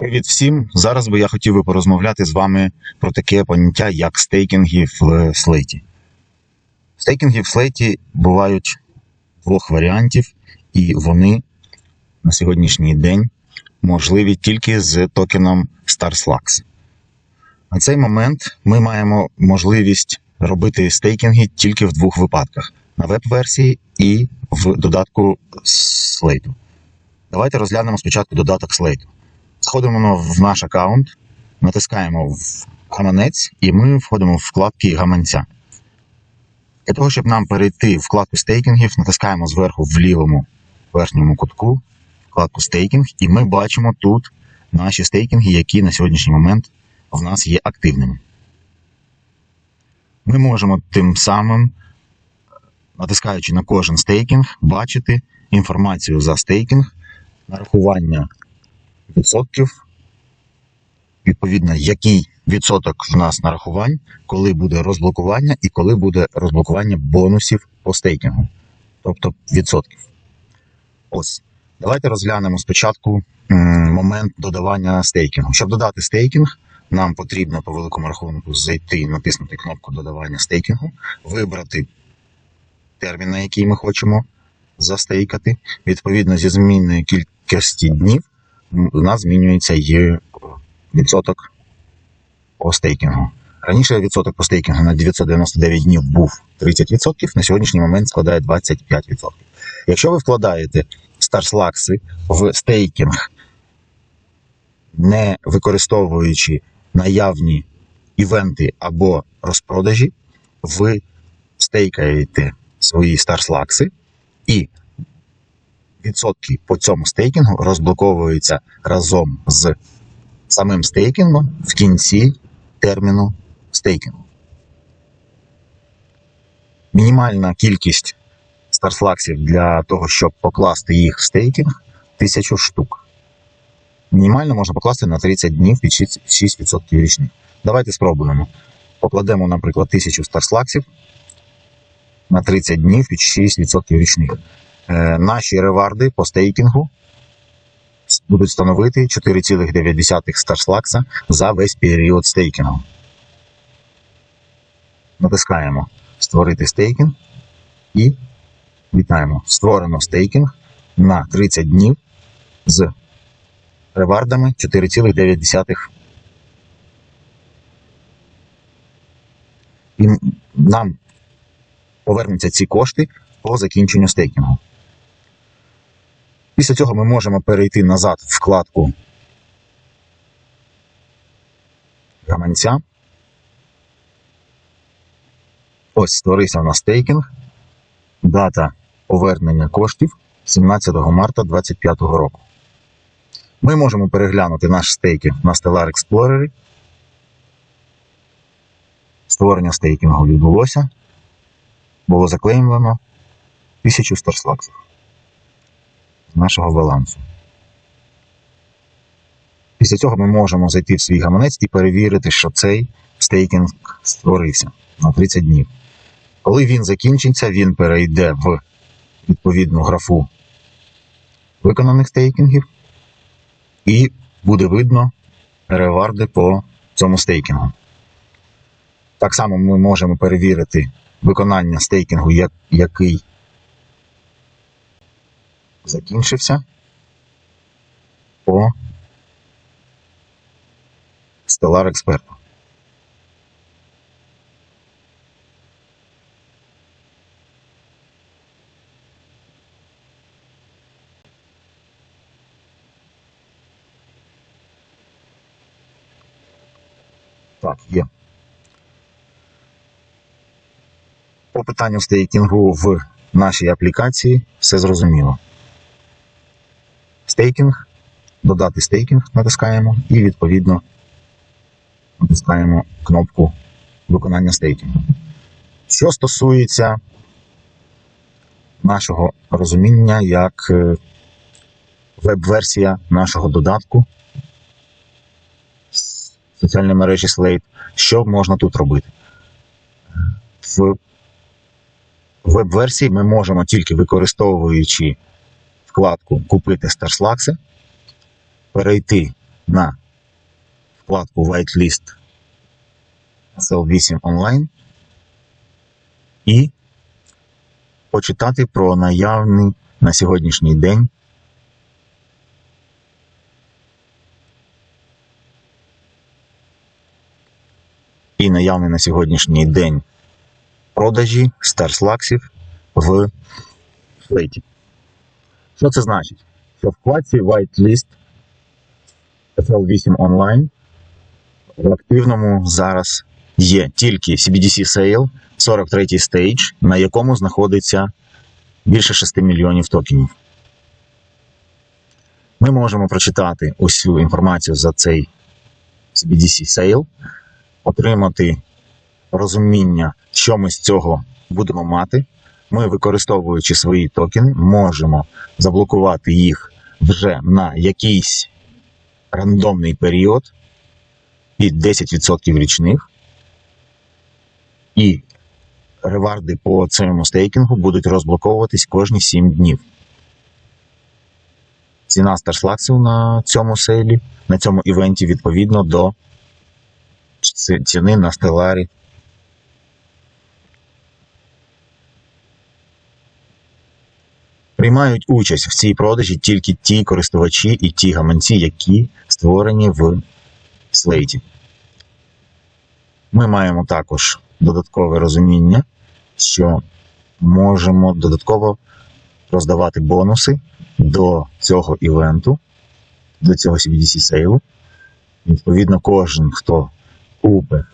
Привіт всім! Зараз би я хотів би порозмовляти з вами про таке поняття, як стейкінги в слейті. Стейкінги в слейті бувають двох варіантів, і вони на сьогоднішній день можливі тільки з токеном StarSlux. На цей момент ми маємо можливість робити стейкінги тільки в двох випадках: на веб-версії і в додатку слейту. Давайте розглянемо спочатку додаток слейту. Заходимо в наш аккаунт, натискаємо в гаманець, і ми входимо в вкладки гаманця. Для того, щоб нам перейти в вкладку стейкінгів, натискаємо зверху в лівому верхньому кутку вкладку стейкінг, і ми бачимо тут наші стейкінги, які на сьогоднішній момент в нас є активними. Ми можемо тим самим, натискаючи на кожен стейкінг, бачити інформацію за стейкінг, нарахування відповідно, який відсоток в нас нарахувань, коли буде розблокування і коли буде розблокування бонусів по стейкінгу, тобто відсотків. Ось. Давайте розглянемо спочатку момент додавання стейкінгу. Щоб додати стейкінг, нам потрібно по великому рахунку зайти, і натиснути кнопку додавання стейкінгу, вибрати термін, на який ми хочемо застейкати. Відповідно, зі змінною кількості днів у нас змінюється і відсоток по стейкінгу. Раніше відсоток по стейкінгу на 999 днів був 30%, на сьогоднішній момент складає 25%. Якщо ви вкладаєте старслакси в стейкінг, не використовуючи наявні івенти або розпродажі, ви стейкаєте свої старслакси і відсотки по цьому стейкінгу розблоковуються разом з самим стейкінгом в кінці терміну стейкінгу. Мінімальна кількість старслаксів для того, щоб покласти їх в стейкінг 1000 штук. Мінімально можна покласти на 30 днів під 6% 6% річних. Давайте спробуємо. Покладемо, наприклад, 1000 старслаксів на 30 днів під 6% річних. Е, наші реварди по стейкінгу будуть становити 4,9 старслакса за весь період стейкінгу. Натискаємо Створити стейкінг і вітаємо. Створено стейкінг на 30 днів з ревардами 4,9. І нам повернуться ці кошти по закінченню стейкінгу. Після цього ми можемо перейти назад в вкладку гаманця. Ось створився у нас стейкінг. Дата повернення коштів 17 марта 2025 року. Ми можемо переглянути наш стейкінг на Stellar Explorer. Створення стейкінгу відбулося. Було заклеймлено 1000 старслаксів нашого балансу. Після цього ми можемо зайти в свій гаманець і перевірити, що цей стейкінг створився на 30 днів. Коли він закінчиться, він перейде в відповідну графу виконаних стейкінгів, і буде видно реварди по цьому стейкінгу. Так само ми можемо перевірити виконання стейкінгу, який закінчився по Stellar Expert. Так, є. По питанню стейкінгу в нашій аплікації все зрозуміло. Стейкінг, додати стейкінг натискаємо і відповідно натискаємо кнопку виконання стейкінгу. Що стосується нашого розуміння як е, веб-версія нашого додатку соціальної мережі Slate, що можна тут робити? В веб-версії ми можемо тільки використовуючи вкладку Купити старслакси, перейти на вкладку Whitelist SL8 Online і почитати про наявний на сьогоднішній день і наявний на сьогоднішній день продажі старслаксів в флейті. Що це значить? Що в вкладці Whitelist FL8 Online в активному зараз є тільки CBDC Sale 43 стейдж, на якому знаходиться більше 6 мільйонів токенів. Ми можемо прочитати усю інформацію за цей CBDC Sale, отримати розуміння, що ми з цього будемо мати. Ми, використовуючи свої токени, можемо заблокувати їх вже на якийсь рандомний період під 10% річних. І реварди по цьому стейкінгу будуть розблоковуватись кожні 7 днів. Ціна старслаксів на цьому сейлі, на цьому івенті відповідно до ціни на стеларі. Приймають участь в цій продажі тільки ті користувачі і ті гаманці, які створені в слейті. Ми маємо також додаткове розуміння, що можемо додатково роздавати бонуси до цього івенту, до цього CBDC сейлу. Відповідно, кожен, хто купить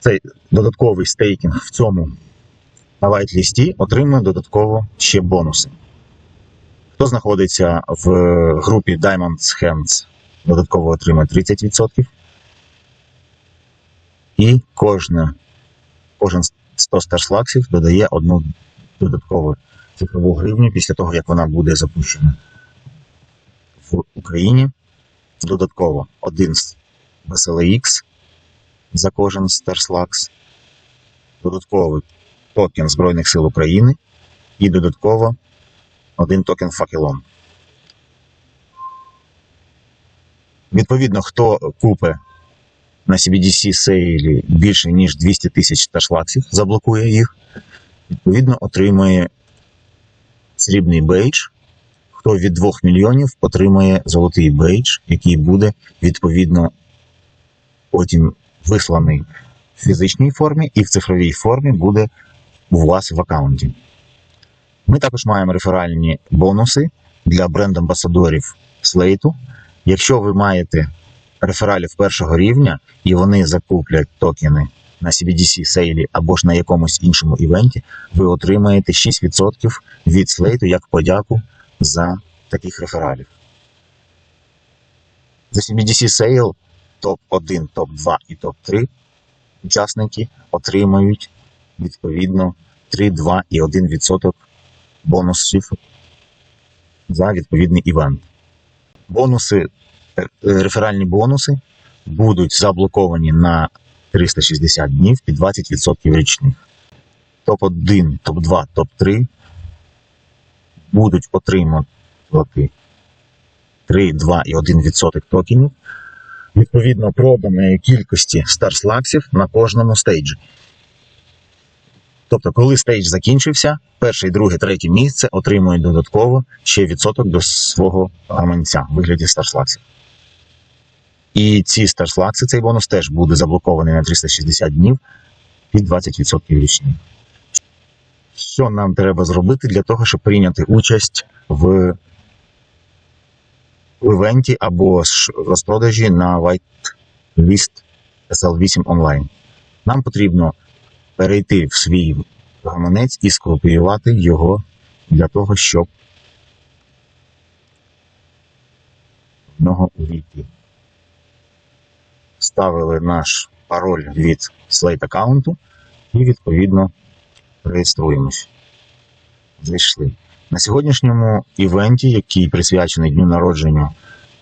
цей додатковий стейкінг в цьому на вайт-лісті, отримує додатково ще бонуси. Хто знаходиться в групі Diamonds Hands, додатково отримує 30%. І кожне, кожен 100 старслаксів додає одну додаткову цифрову гривню після того, як вона буде запущена в Україні. Додатково один BSLX за кожен старслакс, додатковий токен Збройних сил України і додатково один токен факелон. Відповідно, хто купить на CBDC сейлі більше ніж 200 тисяч ташлаксів, заблокує їх, відповідно, отримує срібний бейдж. Хто від 2 мільйонів отримує золотий бейдж, який буде відповідно потім висланий в фізичній формі і в цифровій формі буде у вас в аккаунті. Ми також маємо реферальні бонуси для бренд-амбасадорів слейту. Якщо ви маєте рефералів першого рівня і вони закуплять токени на CBDC сейлі або ж на якомусь іншому івенті, ви отримаєте 6% від слейту як подяку за таких рефералів. За CBDC сейл топ-1, топ-2 і топ-3 учасники отримають відповідно 3, 2 і 1% бонусів за відповідний івент. Бонуси, е, реферальні бонуси будуть заблоковані на 360 днів під 20% річних. Топ-1, топ-2, топ-3 будуть отримувати 3, 2 і 1% токенів відповідно проданої кількості старслаксів на кожному стейджі. Тобто, коли стейдж закінчився, перше, друге, третє місце отримують додатково ще відсоток до свого гаманця в вигляді старслаксів. І ці старслакси, цей бонус теж буде заблокований на 360 днів під 20% річні. Що нам треба зробити для того, щоб прийняти участь в івенті або розпродажі на Whitelist SL8 Online? Нам потрібно перейти в свій гаманець і скопіювати його для того, щоб в нього увійти. Ставили наш пароль від Slate аккаунту і відповідно реєструємось. Зайшли. На сьогоднішньому івенті, який присвячений дню народження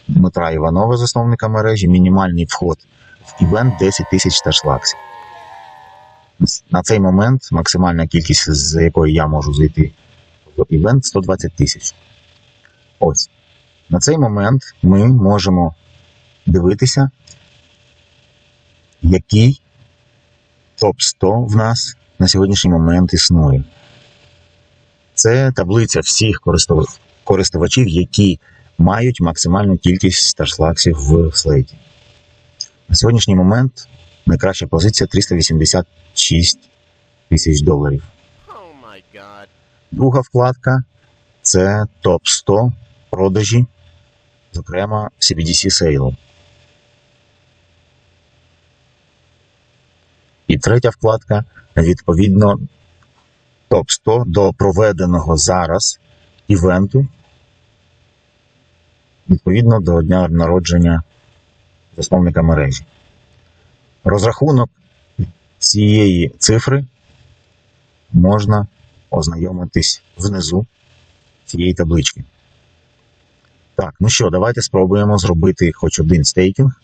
Дмитра Іванова, засновника мережі, мінімальний вход в івент 10 тисяч ташлаксів. На цей момент максимальна кількість, з якої я можу зайти в івент 120 тисяч. Ось. На цей момент ми можемо дивитися, який топ-100 в нас на сьогоднішній момент існує. Це таблиця всіх користувачів, які мають максимальну кількість старшлаксів в слейті. На сьогоднішній момент найкраща позиція 386 тисяч доларів. Друга вкладка це топ 100 продажі, зокрема CBDC Sale. І третя вкладка відповідно топ 100 до проведеного зараз івенту, відповідно до дня народження засновника мережі. Розрахунок цієї цифри можна ознайомитись внизу цієї таблички. Так, ну що, давайте спробуємо зробити хоч один стейкінг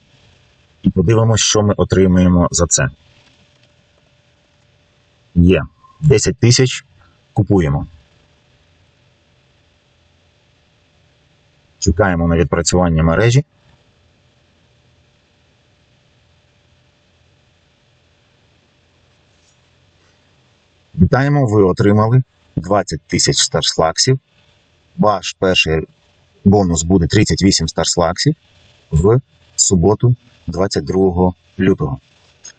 і подивимося, що ми отримаємо за це. Є 10 тисяч. Купуємо. Чекаємо на відпрацювання мережі. Вітаємо, ви отримали 20 тисяч старшлаксів. Ваш перший бонус буде 38 старшлаксів в суботу, 22 лютого.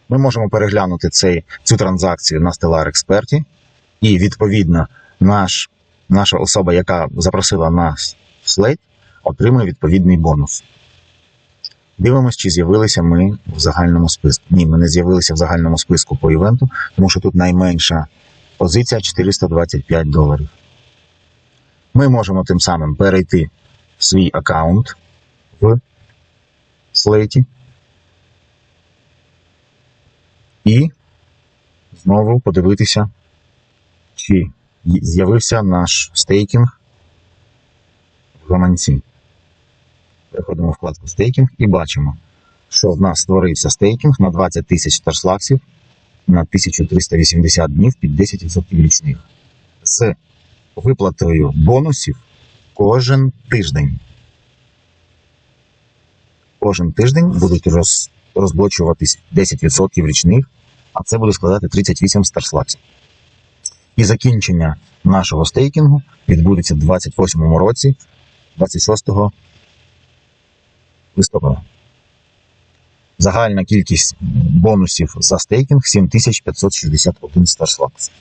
Ми можемо переглянути цей, цю транзакцію на Stellar Експерті, і відповідно наш, наша особа, яка запросила нас в слейт, отримує відповідний бонус. Дивимось, чи з'явилися ми в загальному списку. Ні, ми не з'явилися в загальному списку по івенту, тому що тут найменша позиція 425 доларів. Ми можемо тим самим перейти в свій аккаунт в слейті і знову подивитися, чи з'явився наш стейкінг в гаманці. Переходимо вкладку стейкінг і бачимо, що в нас створився стейкінг на 20 тисяч старшлаксів на 1380 днів під 10% річних з виплатою бонусів кожен тиждень. Кожен тиждень будуть роз, розблочуватись 10% річних, а це буде складати 38 старслаксів. І закінчення нашого стейкінгу відбудеться в 28 році, 26 листопада. Загальна кількість бонусів за стейкінг 7561 старслакс.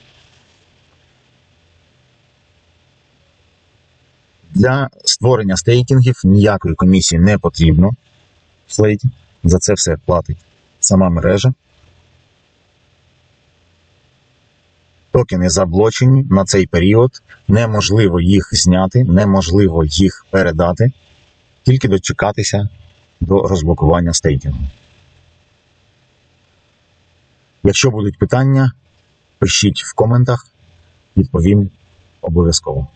Для створення стейкінгів ніякої комісії не потрібно слейті. За це все платить сама мережа. Токени заблочені на цей період. Неможливо їх зняти, неможливо їх передати, тільки дочекатися до розблокування стейкінгу. Якщо будуть питання, пишіть в коментах, відповім обов'язково.